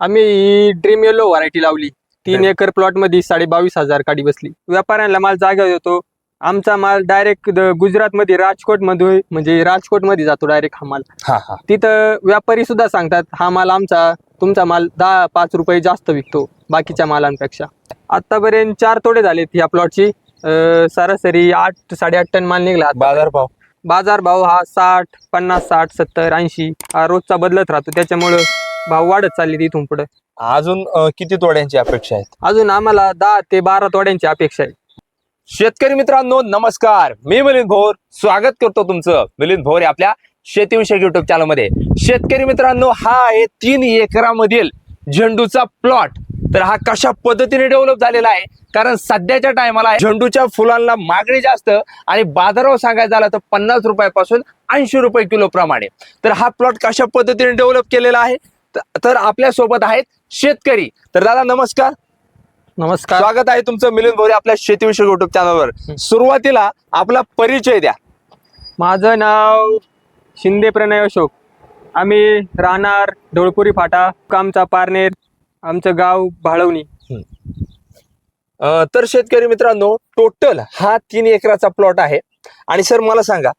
आम्ही ही dream yellow variety लावली. तीन. एकर प्लॉटमध्ये साडे बावीस हजार काडी बसली. व्यापाऱ्यांना माल जागा देतो आमचा माल डायरेक्ट गुजरात मध्ये राजकोटमध्ये म्हणजे राजकोटमध्ये जातो डायरेक्ट हा माल. तिथं व्यापारी सुद्धा सांगतात हा माल आमचा तुमचा माल दहा पाच रुपये जास्त विकतो बाकीच्या मालांपेक्षा. आतापर्यंत चार तोडे झालेत या प्लॉटची सरासरी आठ साडेआठ टन माल निघला आता. बाजार भाव? बाजार भाव हा साठ पन्नास साठ सत्तर ऐंशी हा रोजचा बदलत राहतो. त्याच्यामुळं भाव वाढत चालली तिथून पुढे. अजून अं, किती तोड्यांची अपेक्षा आहेत? अजून आम्हाला दहा ते बारा तोड्यांची अपेक्षा आहे. शेतकरी मित्रांनो नमस्कार. मी मिलिंद भोर. स्वागत करतो तुमचं. मिलिंद भोर या आपल्या शेतीविषयक युट्यूब चॅनलमध्ये. शेतकरी मित्रांनो हा आहे तीन एकरामधील झेंडूचा प्लॉट तर हा कशा पद्धतीने डेव्हलप झालेला आहे? कारण सध्याच्या टायमाला झेंडूच्या फुलांना मागणी जास्त आणि बाजारावर सांगायचं झालं तर पन्नास रुपयापासून ऐंशी रुपये किलो प्रमाणे. तर हा प्लॉट कशा पद्धतीने डेव्हलप केलेला आहे? तर आपल्यासोबत आहेत शेतकरी. तर दादा नमस्कार. नमस्कार. स्वागत आहे तुमचं मिलिंद भोरे आपल्या शेतीविषयक युट्यूब चॅनलवर सुरुवातीला आपला परिचय द्या. माझं नाव शिंदे प्रणय अशोक. आम्ही राहणार ढोळपुरी फाटा कामचा पारनेर आमचं गाव भाळवणी. अं, तर शेतकरी मित्रांनो टोटल हा तीन एकराचा प्लॉट आहे. आणि सर मला सांगा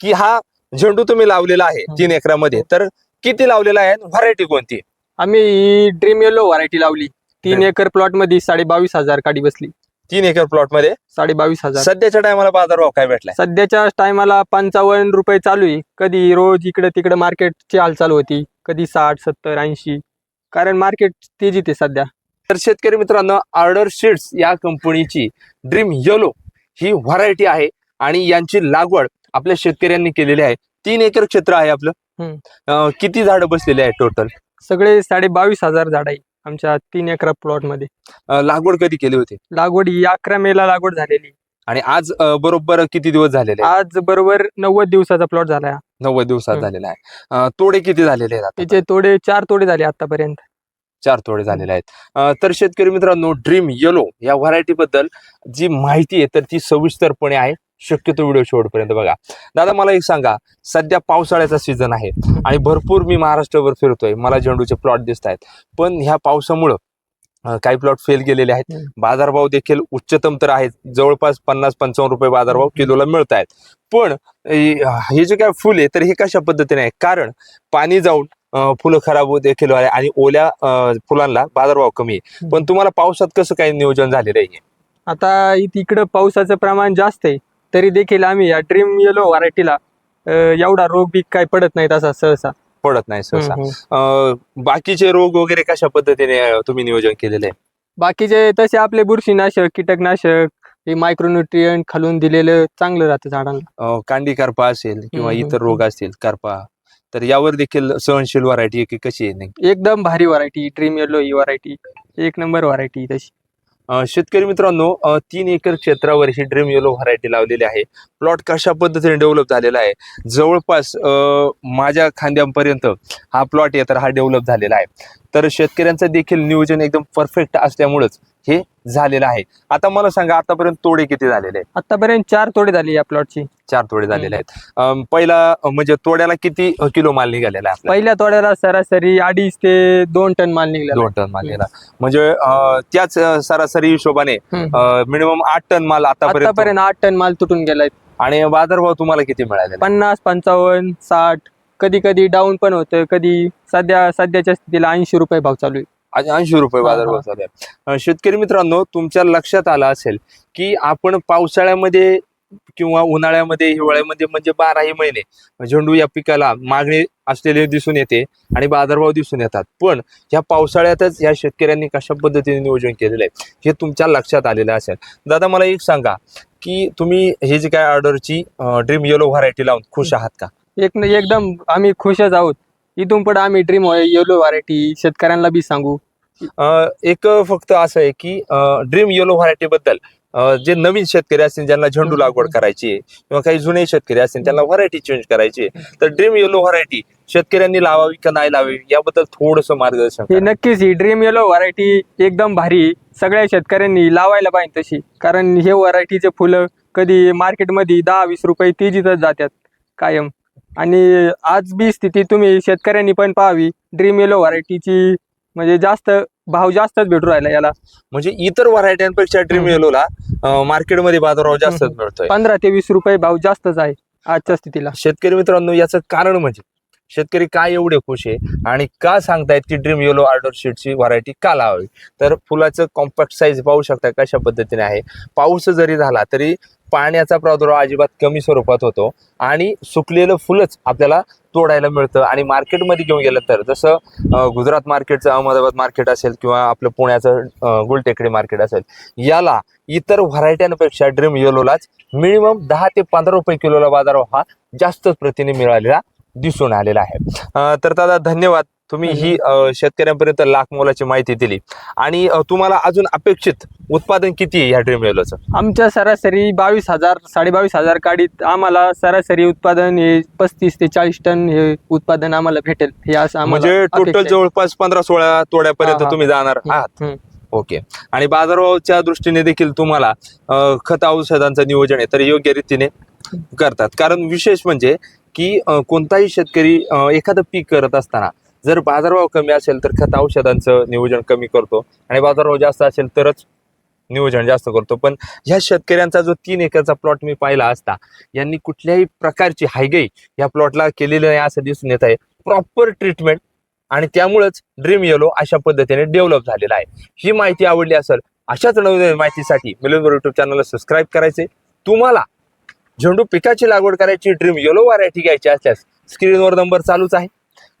की हा झेंडू तुम्ही लावलेला आहे तीन एकरामध्ये. तर किती लावलेला आहे व्हरायटी कोणती? आम्ही ही ड्रीम येलो व्हरायटी लावली. तीन. एकर प्लॉटमध्ये साडे बावीस हजार काडी बसली. तीन एकर प्लॉटमध्ये? साडे बावीस हजार. सध्याच्या टायमाला बाजार भाव काय भेटलाय? सध्याच्या टायमाला पंचावन्न रुपये चालू आहे. कधी रोज इकडे तिकडे मार्केटची हालचाल होती. कधी साठ सत्तर ऐंशी. कारण मार्केट तेजीत आहे सध्या. तर शेतकरी मित्रांनो ऑर्डर शीट्स या कंपनीची ड्रीम येलो ही व्हरायटी आहे आणि यांची लागवड आपल्या शेतकऱ्यांनी केलेली आहे. तीन एकर क्षेत्र आहे आपलं. हम्म. अं, किती झाडं बसलेली आहे टोटल सगळे साडे बावीस हजार झाड आहे आमच्या तीन एकरा प्लॉटमध्ये लागवड कधी केली होती लागवड ही अकरा मे ला लागवड झालेली आणि आज अं, बरोबर किती दिवस झालेले आहेत? आज बरोबर नव्वद दिवसाचा प्लॉट झाला हा. नव्वद दिवसात हम्म. झालेला आहे अं, तोडे किती झालेले आहेत आता? त्याचे तोडे चार तोडे झाले आतापर्यंत चार तोडे झालेले आहेत अं, तर शेतकरी मित्रांनो ड्रीम येलो या व्हरायटी बद्दल जी माहिती आहे तर ती सविस्तरपणे आहे शक्यतो व्हिडिओ शेवटपर्यंत बघा. दादा मला एक सांगा. सध्या पावसाळ्याचा सीझन आहे आणि भरपूर मी महाराष्ट्रावर फिरतोय. मला झेंडूचे प्लॉट दिसत आहेत. पण ह्या पावसामुळं काही प्लॉट फेल गेलेले आहेत. बाजारभाव देखील उच्चतम तर आहेत. जवळपास पन्नास पंचावन्न रुपये बाजारभाव किलोला मिळत आहेत. पण हे जे काय फुल आहे तर हे कशा पद्धतीने आहे? कारण पाणी जाऊन फुलं खराब होत देखील आहे आणि ओल्या फुलांना बाजारभाव कमी आहे. पण तुम्हाला पावसात कसं काही नियोजन झालेलं आहे आता इ- तिकडं पावसाचं प्रमाण जास्त आहे. तरी देखील आम्ही या ड्रीम येलो व्हरायटीला एवढा रोग बी काय पडत नाही तसा सहसा. पडत नाही सहसा. अं, बाकीचे रोग वगैरे कशा पद्धतीने अं, तुम्ही नियोजन केलेलं आहे? बाकीचे तसे आपले बुरशीनाशक कीटकनाशक हे मायक्रोन्युट्रियंट खालून दिलेलं चांगलं राहतं झाडांना. अं, कांडी करपा असेल किंवा हम्म, इतर रोग असतील करपा तर यावर देखील सहनशील व्हरायटी की कशी आहे? एकदम भारी व्हरायटी ड्रीम येलो ही व्हरायटी एक नंबर व्हरायटी तशी. शेतकरी मित्रांनो तीन एकर क्षेत्रावर ही ड्रीम येलो व्हरायटी लावलेली आहे. प्लॉट कशा पद्धतीने डेव्हलप झालेला आहे जवळपास माझ्या खांद्यापर्यंत हा प्लॉट येतर हा डेव्हलप झालेला आहे. तर शेतकऱ्यांचं देखील नियोजन एकदम परफेक्ट असल्यामुळंच हे झालेलं आहे. आता मला सांगा आतापर्यंत तोडे किती झालेले आहेत? आतापर्यंत चार तोडे झाले या प्लॉटची चार तोडे झालेले आहेत. पहिला म्हणजे तोड्याला किती किलो माल निघालेला आहे? पहिल्या तोड्याला सरासरी अडीच ते दोन टन माल निघाला दोन टन माल निघाला. म्हणजे त्याच सरासरी हिशोबाने. मिनिमम आठ टन माल आतापर्यंत आठ टन माल तुटून गेलाय. आणि बाजारभाव तुम्हाला किती मिळाले पन्नास पंचावन्न साठ. कधी कधी डाऊन पण होतं कधी सध्या सध्याच्या स्थितीला ऐंशी रुपये भाव चालू आहे. ऐंशी रुपये बाजारभाव. चालू आहे. शेतकरी मित्रांनो तुमच्या लक्षात आलं असेल की आपण पावसाळ्यामध्ये किंवा उन्हाळ्यामध्ये हिवाळ्यामध्ये म्हणजे बाराही महिने झेंडू या पिकाला मागणी असलेले दिसून येते आणि बाजारभाव दिसून येतात. पण ह्या पावसाळ्यातच या शेतकऱ्यांनी कशा पद्धतीने नियोजन केलेलं आहे हे तुमच्या लक्षात आलेलं असेल. दादा मला एक सांगा की तुम्ही हे जे काय ऑर्डरची ड्रीम येलो व्हरायटी लावून खुश आहात का? एक न एकदम आम्ही खुशच आहोत इथून पुढे आम्ही ड्रीम येलो व्हरायटी शेतकऱ्यांना बी सांगू अं, एक फक्त असं आहे की ड्रीम येलो व्हरायटी बद्दल अं, जे नवीन शेतकरी असतील ज्यांना झेंडू. लागवड करायची आहे किंवा काही जुने शेतकरी असतील त्यांना व्हरायटी चेंज करायची आहे तर ड्रीम येलो व्हरायटी शेतकऱ्यांनी लावावी का नाही लावावी याबद्दल थोडस मार्गदर्शन हे करा. नक्कीच ही ड्रीम येलो व्हरायटी एकदम भारी आहे. सगळ्या शेतकऱ्यांनी लावायला पाहिजे तशी कारण हे व्हरायटीचे फुलं कधी मार्केटमध्ये दहा वीस रुपये तेजीतच जातात कायम आणि आज बी स्थिती तुम्ही शेतकऱ्यांनी पण पाहावी. ड्रीम येलो व्हरायटीची म्हणजे जास्त भाव जास्तच भेटू राहिला याला. म्हणजे इतर व्हरायट्यांपेक्षा ड्रीम. येलोला मार्केटमध्ये बाजारभाव जास्तच. मिळतोय. पंधरा ते वीस रुपये भाव जास्तच आहे आजच्या स्थितीला. शेतकरी मित्रांनो याचं कारण म्हणजे शेतकरी का एवढे खुश आहे आणि का सांगतायत की ड्रीम येलो ऑर्डर शीटची व्हरायटी का लावावी? तर फुलाचं कॉम्पॅक्ट साईज पाहू शकता कशा पद्धतीने आहे. पाऊस जरी झाला तरी पाण्याचा प्रादुर्भाव अजिबात कमी स्वरूपात होतो आणि सुकलेलं फुलच आपल्याला तोडायला मिळतं. आणि मार्केटमध्ये घेऊन गेलं तर जसं गुजरात मार्केटचं अहमदाबाद मार्केट असेल किंवा आपलं पुण्याचं गुलटेकडी मार्केट असेल याला इतर व्हरायट्यांपेक्षा ड्रीम येलोलाच मिनिमम दहा ते पंधरा रुपये किलोला बाजारभाव हा जास्तच प्रतीने मिळालेला दिसून आलेला आहे. तर दादा धन्यवाद. तुम्ही ही शेतकऱ्यांपर्यंत लाख मोलाची माहिती दिली. आणि तुम्हाला अजून अपेक्षित उत्पादन किती आहे ह्या ड्रीम येलोचं आमच्या सरासरी बावीस हजार साडेबावीस हजार काडीत आम्हाला सरासरी उत्पादन हे पस्तीस ते चाळीस टन हे उत्पादन आम्हाला भेटेल. हे असं म्हणजे टोटल. जवळपास पंधरा सोळा तोड्यापर्यंत. तुम्ही जाणार आहात. ओके. आणि बाजारभावाच्या दृष्टीने देखील तुम्हाला खत औषधांचं नियोजन आहे तर योग्य रीतीने करतात. कारण विशेष म्हणजे की कोणताही शेतकरी एखादं पीक करत असताना जर बाजारभाव कमी असेल तर खत औषधांचं नियोजन कमी करतो. आणि बाजारभाव जास्त असेल तरच नियोजन जास्त करतो. पण ह्या शेतकऱ्यांचा जो तीन एकरचा प्लॉट मी पाहिला असता यांनी कुठल्याही प्रकारची हायगाई या प्लॉटला केलेली नाही असं दिसून येत आहे. प्रॉपर ट्रीटमेंट आणि त्यामुळेच ड्रीम येलो अशा पद्धतीने डेव्हलप झालेला आहे. ही माहिती आवडली असेल अशाच नवीन माहितीसाठी मिलन युट्यूब चॅनलला सबस्क्राईब करायचे. तुम्हाला झेंडू पिकाची लागवड करायची ड्रीम येलो व्हरायटी घ्यायची असल्यास स्क्रीनवर नंबर चालूच आहे.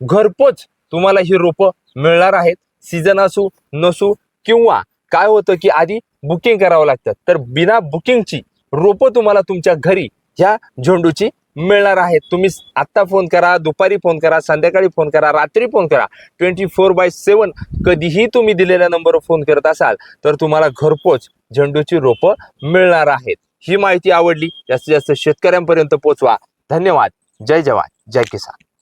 घरपोच तुम्हाला ही रोपं मिळणार आहेत. सीझन असू नसू किंवा काय होतं की आधी बुकिंग करावं लागतं. तर बिना बुकिंगची रोपं तुम्हाला तुमच्या घरी ह्या झेंडूची मिळणार आहेत. तुम्ही आत्ता फोन करा दुपारी फोन करा संध्याकाळी फोन करा रात्री फोन करा. ट्वेंटी फोर बाय सेवन कधीही तुम्ही दिलेल्या नंबरवर फोन करत असाल तर तुम्हाला घरपोच झेंडूची रोपं मिळणार आहेत. ही माहिती आवडली जास्तीत जास्त शेतकऱ्यांपर्यंत पोहोचवा. धन्यवाद. जय जवान. जय किसान.